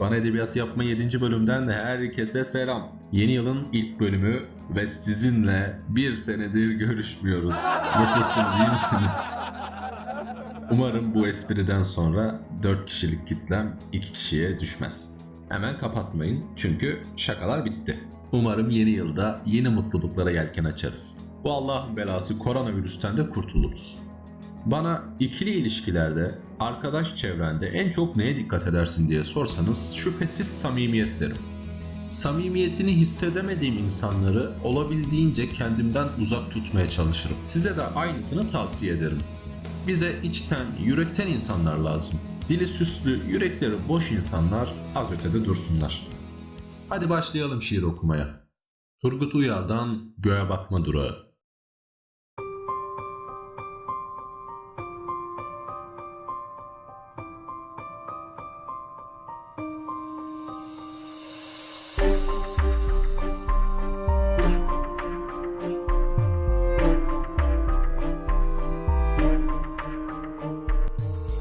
Bana Edebiyat Yapma 7. bölümden de herkese selam. Yeni yılın ilk bölümü ve sizinle bir senedir görüşmüyoruz. Nasılsınız, iyi misiniz? Umarım bu espriden sonra 4 kişilik kitlem 2 kişiye düşmez. Hemen kapatmayın çünkü şakalar bitti. Umarım yeni yılda yeni mutluluklara yelken açarız. Bu Allah'ın belası koronavirüsten de kurtuluruz. Bana ikili ilişkilerde, arkadaş çevrende en çok neye dikkat edersin diye sorsanız şüphesiz samimiyet derim. Samimiyetini hissedemediğim insanları olabildiğince kendimden uzak tutmaya çalışırım. Size de aynısını tavsiye ederim. Bize içten, yürekten insanlar lazım. Dili süslü, yürekleri boş insanlar az ötede dursunlar. Hadi başlayalım şiir okumaya. Turgut Uyar'dan Göğe Bakma Durağı.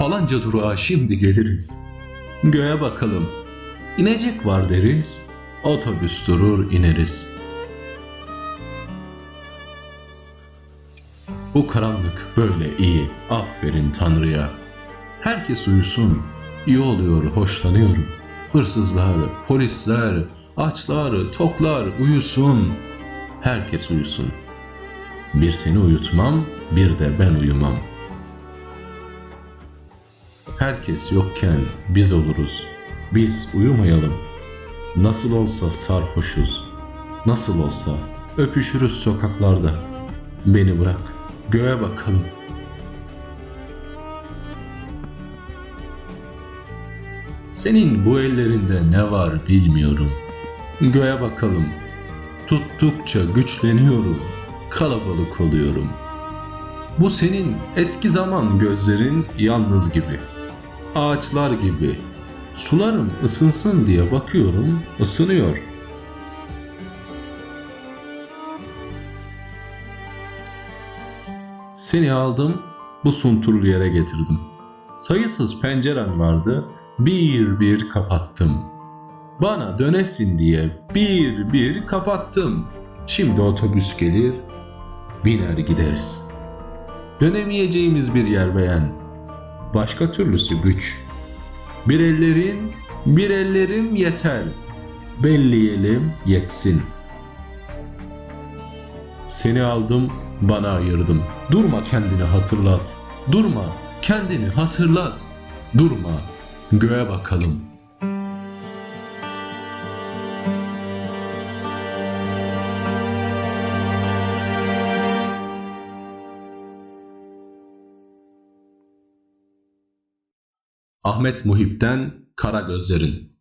Falanca durağa şimdi geliriz. Göğe bakalım. İnecek var deriz. Otobüs durur ineriz. Bu karanlık böyle iyi. Aferin Tanrı'ya. Herkes uyusun. İyi oluyor, hoşlanıyorum. Hırsızlar, polisler, açlar, toklar uyusun. Herkes uyusun. Bir seni uyutmam, bir de ben uyumam.'' Herkes yokken biz oluruz. Biz uyumayalım. Nasıl olsa sarhoşuz. Nasıl olsa öpüşürüz sokaklarda. Beni bırak, göğe bakalım. Senin bu ellerinde ne var bilmiyorum. Göğe bakalım. Tuttukça güçleniyorum. Kalabalık oluyorum. Bu senin eski zaman gözlerin yalnız gibi ağaçlar gibi. Sularım ısınsın diye bakıyorum, ısınıyor. Seni aldım, bu sunturlu yere getirdim. Sayısız pencerem vardı, bir bir kapattım. Bana dönesin diye bir bir kapattım. Şimdi otobüs gelir, biner gideriz. Dönemeyeceğimiz bir yer beğen, başka türlüsü güç. Bir ellerin, bir ellerim yeter. Belleyelim yetsin. Seni aldım, bana ayırdım. Durma kendini hatırlat. Durma, kendini hatırlat. Durma, göğe bakalım. Ahmet Muhip'ten Kara Gözlerin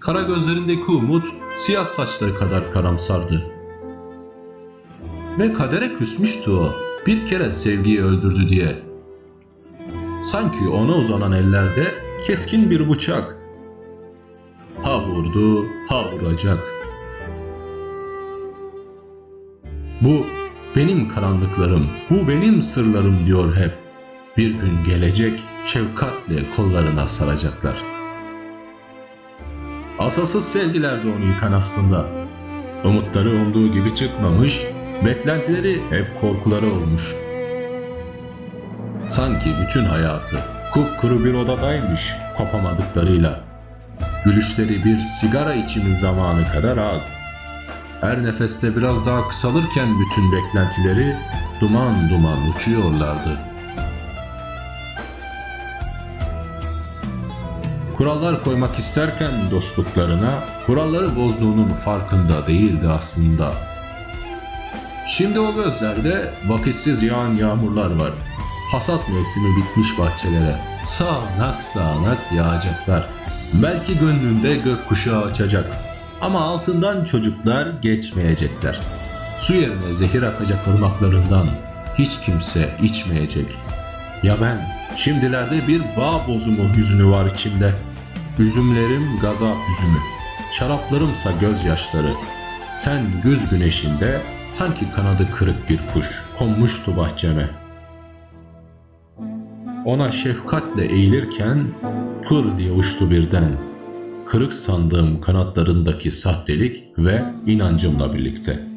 Kara gözlerindeki umut siyah saçları kadar karamsardı. Ve kadere küsmüştü o bir kere sevgiyi öldürdü diye. Sanki ona uzanan ellerde keskin bir bıçak. Ha vurdu, ha vuracak. Bu benim karanlıklarım, bu benim sırlarım diyor hep. Bir gün gelecek, şefkatle kollarına saracaklar. Asasız sevgilerdi onu yıkan aslında. Umutları umduğu gibi çıkmamış, Beklentileri hep korkuları olmuş. Sanki bütün hayatı kupkuru bir odadaymış kopamadıklarıyla. Gülüşleri bir sigara içimi zamanı kadar az. Her nefeste biraz daha kısalırken bütün beklentileri duman duman uçuyorlardı. Kurallar koymak isterken dostluklarına kuralları bozduğunun farkında değildi aslında.'' Şimdi o gözlerde vakitsiz yağan yağmurlar var. Hasat mevsimi bitmiş bahçelere. Sağanak sağanak yağacaklar. Belki gönlünde gökkuşağı açacak. Ama altından çocuklar geçmeyecekler. Su yerine zehir akacak ırmaklarından hiç kimse içmeyecek. Ya ben, şimdilerde bir bağ bozumu hüznü var içimde. Üzümlerim gazap üzümü, şaraplarımsa gözyaşları. Sen güz güneşinde sanki kanadı kırık bir kuş konmuştu bahçeme. Ona şefkatle eğilirken pır diye uçtu birden. Kırık sandığım kanatlarındaki sahtelik ve inancımla birlikte.''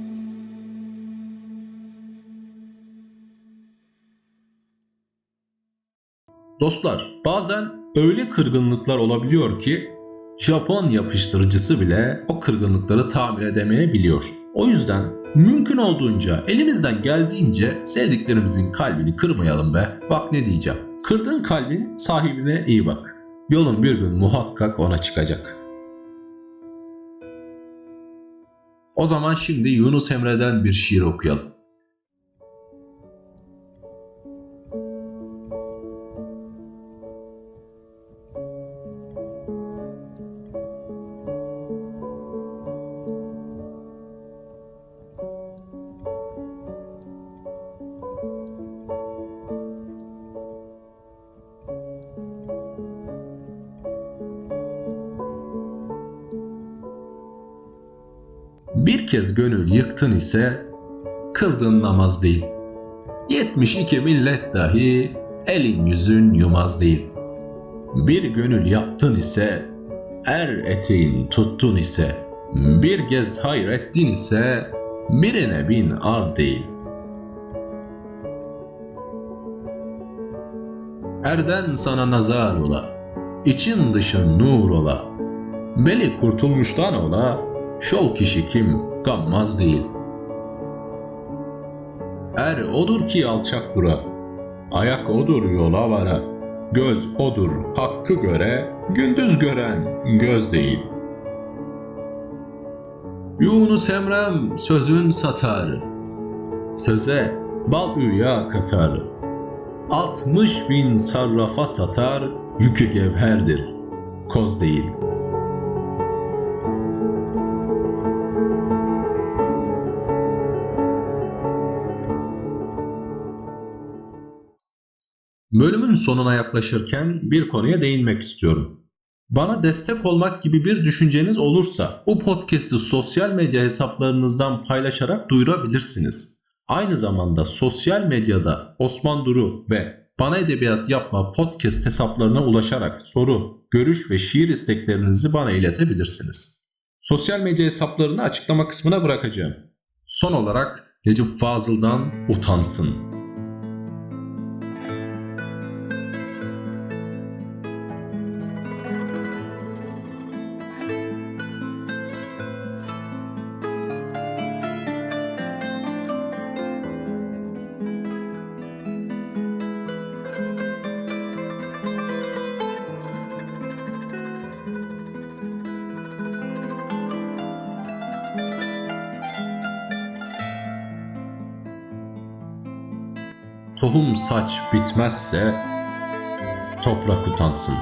Dostlar, bazen öyle kırgınlıklar olabiliyor ki Japon yapıştırıcısı bile o kırgınlıkları tamir edemeyebiliyor. O yüzden mümkün olduğunca elimizden geldiğince sevdiklerimizin kalbini kırmayalım be. Bak ne diyeceğim. Kırdığın kalbin sahibine iyi bak. Yolun bir gün muhakkak ona çıkacak. O zaman şimdi Yunus Emre'den bir şiir okuyalım. Bir kez gönül yıktın ise kıldığın namaz değil. 72 millet dahi elin yüzün yumaz değil. Bir gönül yaptın ise er eteğin tuttun ise bir gez hayrettin ise birine bin az değil. Erden sana nazar ola, için dışın nur ola, beli kurtulmuştan ola, Şol kişi kim gammaz değil. Er odur ki alçak bura, ayak odur yola vara, göz odur hakkı göre, gündüz gören göz değil. Yunus Emrem sözün satar, söze bal üya katar. Altmış bin sarrafa satar, yükü gevherdir, koz değil.'' Bölümün sonuna yaklaşırken bir konuya değinmek istiyorum. Bana destek olmak gibi bir düşünceniz olursa bu podcast'ı sosyal medya hesaplarınızdan paylaşarak duyurabilirsiniz. Aynı zamanda sosyal medyada Osman Duru ve Bana Edebiyat Yapma podcast hesaplarına ulaşarak soru, görüş ve şiir isteklerinizi bana iletebilirsiniz. Sosyal medya hesaplarını açıklama kısmına bırakacağım. Son olarak Necip Fazıl'dan utansın. Tohum saç bitmezse toprak utansın.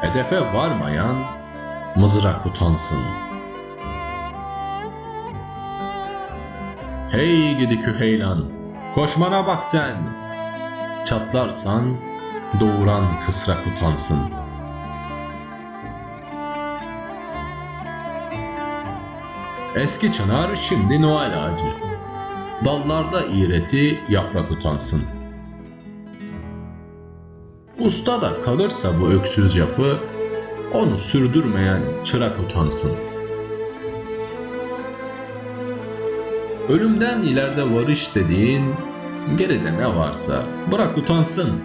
Hedefe varmayan mızrak utansın. Hey gidi küheylan, koşmana bak sen. Çatlarsan doğuran kısrak utansın. Eski çınar şimdi Noel ağacı. Dallarda iğreti yaprak utansın. Usta da kalırsa bu öksüz yapı, onu sürdürmeyen çırak utansın. Ölümden ileride varış dediğin, geride ne varsa bırak utansın.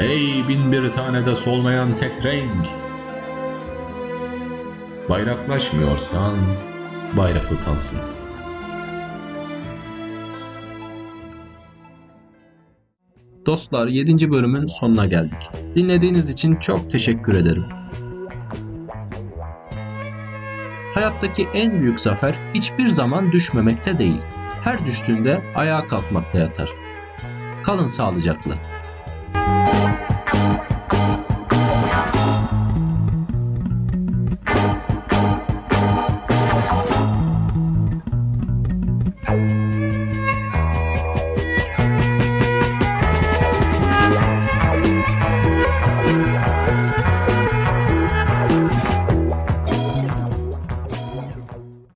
Ey bin bir tane de solmayan tek renk, bayraklaşmıyorsan bayrak utansın. Dostlar 7. bölümün sonuna geldik. Dinlediğiniz için çok teşekkür ederim. Hayattaki en büyük zafer hiçbir zaman düşmemekte değil. Her düştüğünde ayağa kalkmakta yatar. Kalın sağlıcakla.